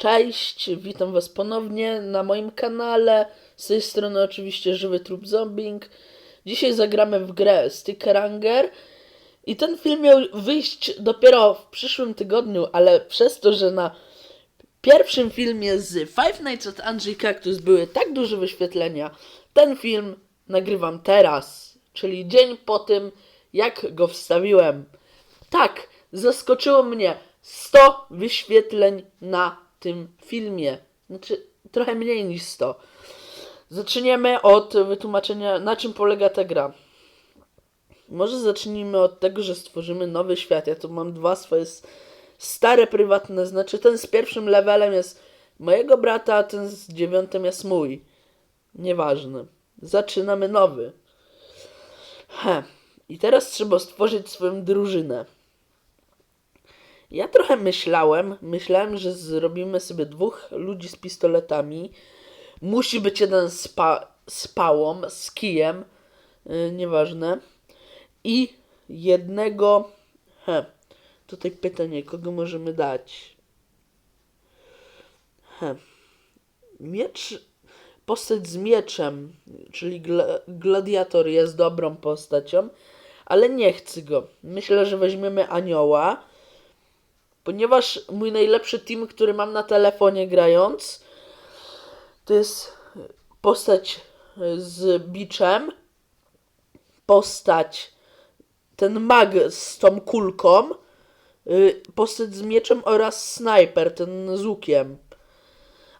Cześć, witam Was ponownie na moim kanale. Z tej strony oczywiście Żywy Trup Zombing. Dzisiaj zagramy w grę Stickranger. I ten film miał wyjść dopiero w przyszłym tygodniu, ale przez to, że na pierwszym filmie z Five Nights at Andrzej Cactus były tak duże wyświetlenia, ten film nagrywam teraz, czyli dzień po tym, jak go wstawiłem. Tak, zaskoczyło mnie 100 wyświetleń na tym filmie. Znaczy, trochę mniej niż 100. Zaczniemy od wytłumaczenia, na czym polega ta gra. Może zacznijmy od tego, że stworzymy nowy świat. Ja tu mam dwa swoje stare prywatne, znaczy ten z pierwszym levelem jest mojego brata, a ten z dziewiątym jest mój. Nieważne. Zaczynamy nowy. He. I teraz trzeba stworzyć swoją drużynę. Ja trochę myślałem, myślałem, że zrobimy sobie dwóch ludzi z pistoletami. Musi być jeden z, pa- z pałą, z kijem, yy, nieważne. I jednego. He, tutaj pytanie, kogo możemy dać? He. Miecz. Postać z mieczem, czyli gla- gladiator jest dobrą postacią, ale nie chcę go. Myślę, że weźmiemy anioła ponieważ mój najlepszy team, który mam na telefonie grając, to jest postać z biczem, postać ten mag z tą kulką, y, postać z mieczem oraz snajper, ten z łukiem.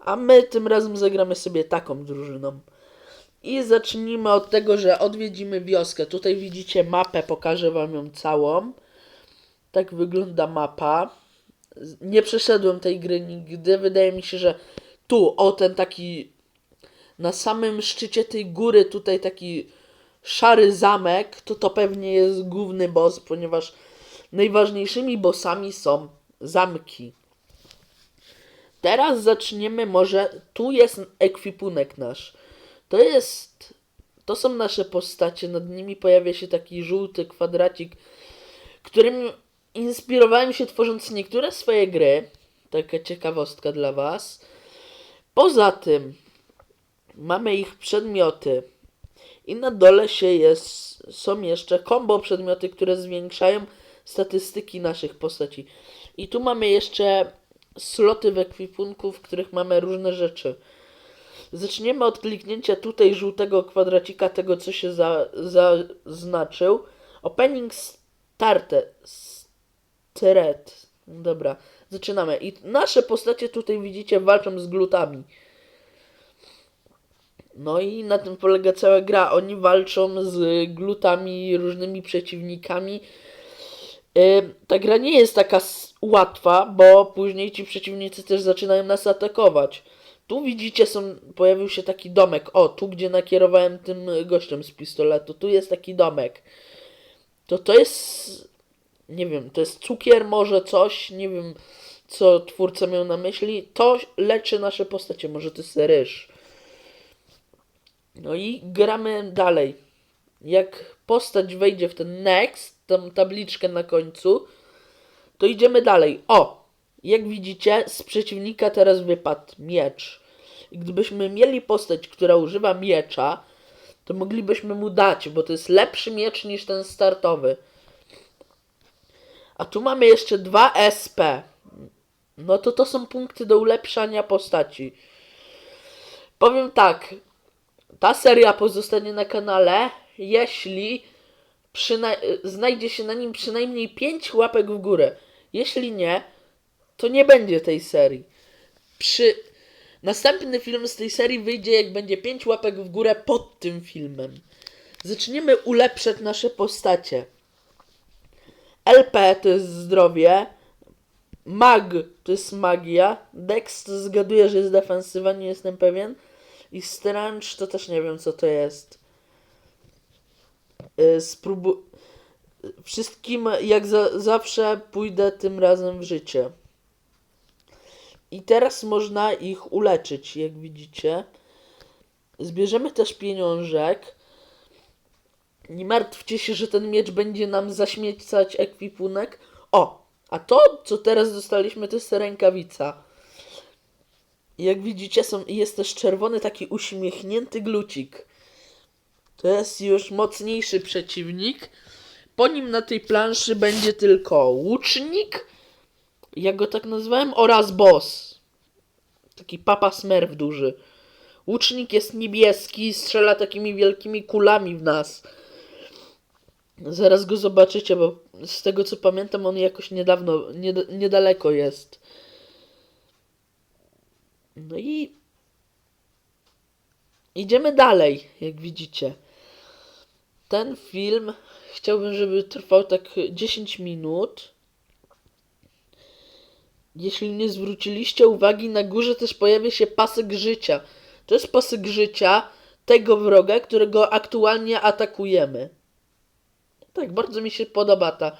A my tym razem zagramy sobie taką drużyną. I zacznijmy od tego, że odwiedzimy wioskę. Tutaj widzicie mapę, pokażę wam ją całą. Tak wygląda mapa. Nie przeszedłem tej gry nigdy. Wydaje mi się, że tu, o ten taki na samym szczycie tej góry, tutaj taki szary zamek, to to pewnie jest główny boss, ponieważ najważniejszymi bossami są zamki. Teraz zaczniemy może, tu jest ekwipunek nasz. To jest, to są nasze postacie, nad nimi pojawia się taki żółty kwadracik, którym inspirowałem się tworząc niektóre swoje gry. Taka ciekawostka dla Was. Poza tym mamy ich przedmioty. I na dole się jest, są jeszcze combo przedmioty, które zwiększają statystyki naszych postaci. I tu mamy jeszcze sloty w ekwipunku, w których mamy różne rzeczy. Zaczniemy od kliknięcia tutaj żółtego kwadracika, tego co się za, zaznaczył. Opening starter. Thread. Dobra, zaczynamy. I nasze postacie tutaj widzicie walczą z glutami. No i na tym polega cała gra. Oni walczą z glutami, różnymi przeciwnikami. Yy, ta gra nie jest taka łatwa, bo później ci przeciwnicy też zaczynają nas atakować. Tu widzicie, są, pojawił się taki domek. O, tu gdzie nakierowałem tym gościem z pistoletu. Tu jest taki domek. To to jest nie wiem, to jest cukier, może coś, nie wiem, co twórca miał na myśli. To leczy nasze postacie, może to jest ryż. No i gramy dalej. Jak postać wejdzie w ten next, tą tabliczkę na końcu, to idziemy dalej. O! Jak widzicie, z przeciwnika teraz wypadł miecz. I gdybyśmy mieli postać, która używa miecza, to moglibyśmy mu dać, bo to jest lepszy miecz niż ten startowy. A tu mamy jeszcze dwa SP. No to to są punkty do ulepszania postaci. Powiem tak. Ta seria pozostanie na kanale, jeśli znajdzie się na nim przynajmniej 5 łapek w górę. Jeśli nie, to nie będzie tej serii. Przy... Następny film z tej serii wyjdzie, jak będzie 5 łapek w górę pod tym filmem. Zaczniemy ulepszać nasze postacie. LP to jest zdrowie. Mag to jest magia. Dex to zgaduję, że jest defensywa, nie jestem pewien. I Strange to też nie wiem co to jest. Yy, Spróbu... Wszystkim jak za, zawsze pójdę tym razem w życie. I teraz można ich uleczyć, jak widzicie. Zbierzemy też pieniążek. Nie martwcie się, że ten miecz będzie nam zaśmiecać ekwipunek. O, a to, co teraz dostaliśmy, to jest rękawica. Jak widzicie, są, jest też czerwony taki uśmiechnięty glucik. To jest już mocniejszy przeciwnik. Po nim na tej planszy będzie tylko łucznik, jak go tak nazwałem, oraz boss. Taki papa smerf duży. Łucznik jest niebieski, strzela takimi wielkimi kulami w nas. Zaraz go zobaczycie, bo z tego co pamiętam, on jakoś niedawno, nied niedaleko jest. No i idziemy dalej, jak widzicie. Ten film chciałbym, żeby trwał tak 10 minut. Jeśli nie zwróciliście uwagi, na górze też pojawia się pasek życia. To jest pasek życia tego wroga, którego aktualnie atakujemy. Tak, bardzo mi się podoba ta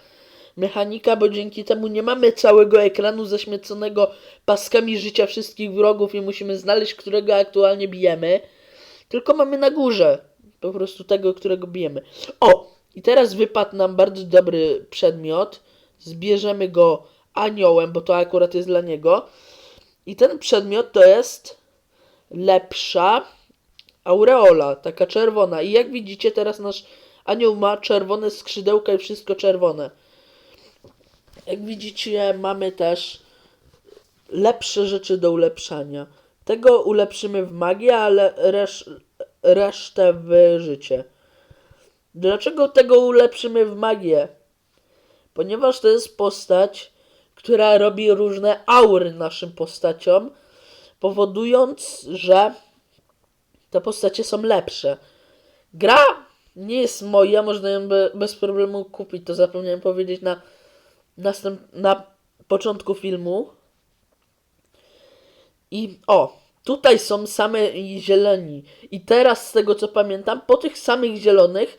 mechanika, bo dzięki temu nie mamy całego ekranu zaśmieconego paskami życia wszystkich wrogów i musimy znaleźć, którego aktualnie bijemy. Tylko mamy na górze po prostu tego, którego bijemy. O! I teraz wypadł nam bardzo dobry przedmiot. Zbierzemy go aniołem, bo to akurat jest dla niego. I ten przedmiot to jest lepsza aureola, taka czerwona. I jak widzicie, teraz nasz anioł ma czerwone skrzydełka i wszystko czerwone. Jak widzicie, mamy też lepsze rzeczy do ulepszania. Tego ulepszymy w magię, ale resz resztę w życie. Dlaczego tego ulepszymy w magię? Ponieważ to jest postać, która robi różne aury naszym postaciom, powodując, że te postacie są lepsze. Gra nie jest moja, można ją be, bez problemu kupić, to zapomniałem powiedzieć na, następ, na początku filmu. I o, tutaj są same zieloni. I teraz z tego co pamiętam, po tych samych zielonych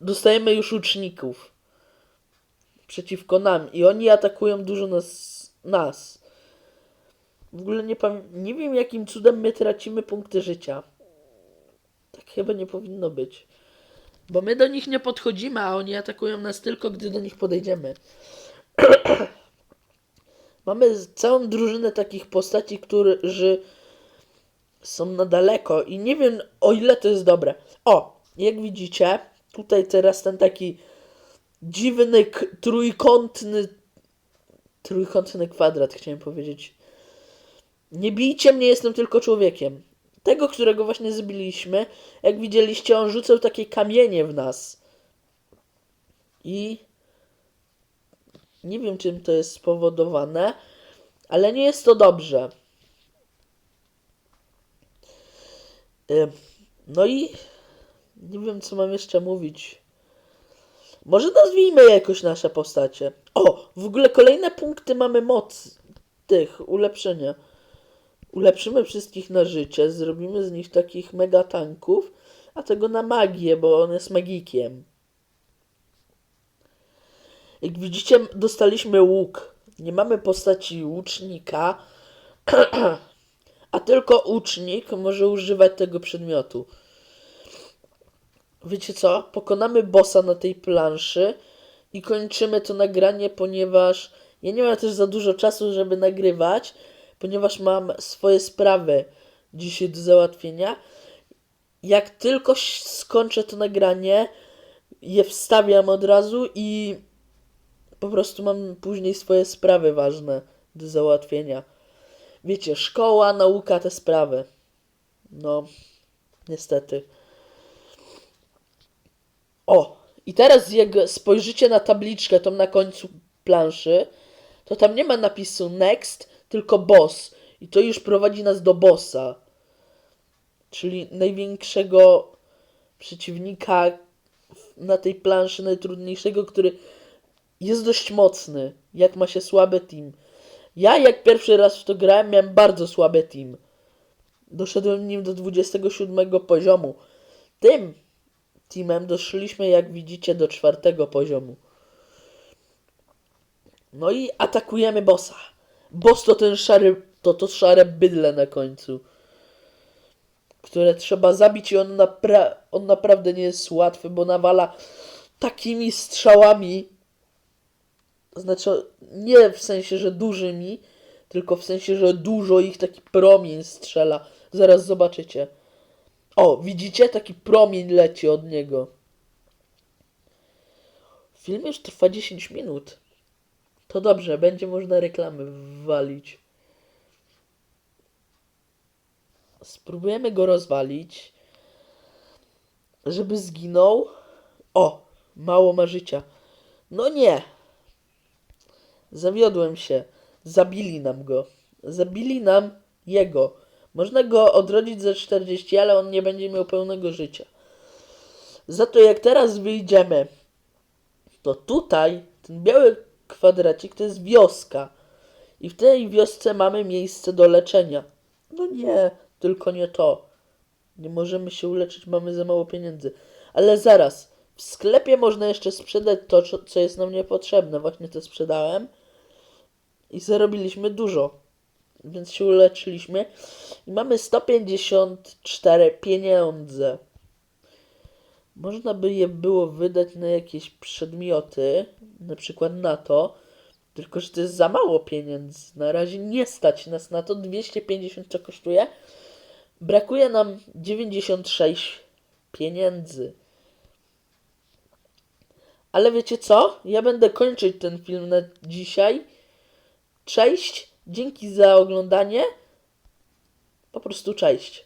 dostajemy już uczników przeciwko nam i oni atakują dużo nas. nas. W ogóle nie, nie wiem jakim cudem my tracimy punkty życia. Tak chyba nie powinno być. Bo my do nich nie podchodzimy, a oni atakują nas tylko, gdy do nich podejdziemy. Mamy całą drużynę takich postaci, którzy są na daleko i nie wiem o ile to jest dobre. O, jak widzicie, tutaj teraz ten taki dziwny, trójkątny, trójkątny kwadrat, chciałem powiedzieć. Nie bijcie mnie, jestem tylko człowiekiem. Tego, którego właśnie zbiliśmy, jak widzieliście, on rzucał takie kamienie w nas. I nie wiem, czym to jest spowodowane, ale nie jest to dobrze. No i nie wiem, co mam jeszcze mówić. Może nazwijmy jakoś nasze postacie. O, w ogóle kolejne punkty mamy moc tych ulepszenia. Ulepszymy wszystkich na życie, zrobimy z nich takich mega tanków, a tego na magię, bo on jest magikiem. Jak widzicie, dostaliśmy łuk. Nie mamy postaci łucznika, a tylko ucznik może używać tego przedmiotu. Wiecie co? Pokonamy bossa na tej planszy i kończymy to nagranie, ponieważ ja nie mam też za dużo czasu, żeby nagrywać, ponieważ mam swoje sprawy dzisiaj do załatwienia. Jak tylko skończę to nagranie, je wstawiam od razu i po prostu mam później swoje sprawy ważne do załatwienia. Wiecie, szkoła, nauka, te sprawy. No, niestety. O, i teraz jak spojrzycie na tabliczkę, tą na końcu planszy, to tam nie ma napisu next, tylko boss. I to już prowadzi nas do bossa. Czyli największego przeciwnika na tej planszy, najtrudniejszego, który jest dość mocny, jak ma się słaby team. Ja jak pierwszy raz w to grałem, miałem bardzo słaby team. Doszedłem nim do 27 poziomu. Tym teamem doszliśmy, jak widzicie, do czwartego poziomu. No i atakujemy bossa. Boss to ten szary, to to szare bydle na końcu. Które trzeba zabić i on, napra- on naprawdę nie jest łatwy, bo nawala takimi strzałami. Znaczy, nie w sensie, że dużymi, Tylko w sensie, że dużo ich taki promień strzela. Zaraz zobaczycie. O, widzicie? Taki promień leci od niego. Film już trwa 10 minut. To dobrze, będzie można reklamy walić. Spróbujemy go rozwalić. Żeby zginął. O, mało ma życia. No nie. Zawiodłem się. Zabili nam go. Zabili nam jego. Można go odrodzić za 40, ale on nie będzie miał pełnego życia. Za to jak teraz wyjdziemy, to tutaj ten biały kwadracik to jest wioska. I w tej wiosce mamy miejsce do leczenia. No nie, tylko nie to. Nie możemy się uleczyć, mamy za mało pieniędzy. Ale zaraz, w sklepie można jeszcze sprzedać to, co- jest nam niepotrzebne. Właśnie to sprzedałem. I zarobiliśmy dużo. Więc się uleczyliśmy. I mamy 154 pieniądze. Można by je było wydać na jakieś przedmioty, na przykład na to, tylko że to jest za mało pieniędzy. Na razie nie stać nas na to. 250 co kosztuje. Brakuje nam 96 pieniędzy. Ale wiecie co? Ja będę kończyć ten film na dzisiaj. Cześć, dzięki za oglądanie. Po prostu cześć.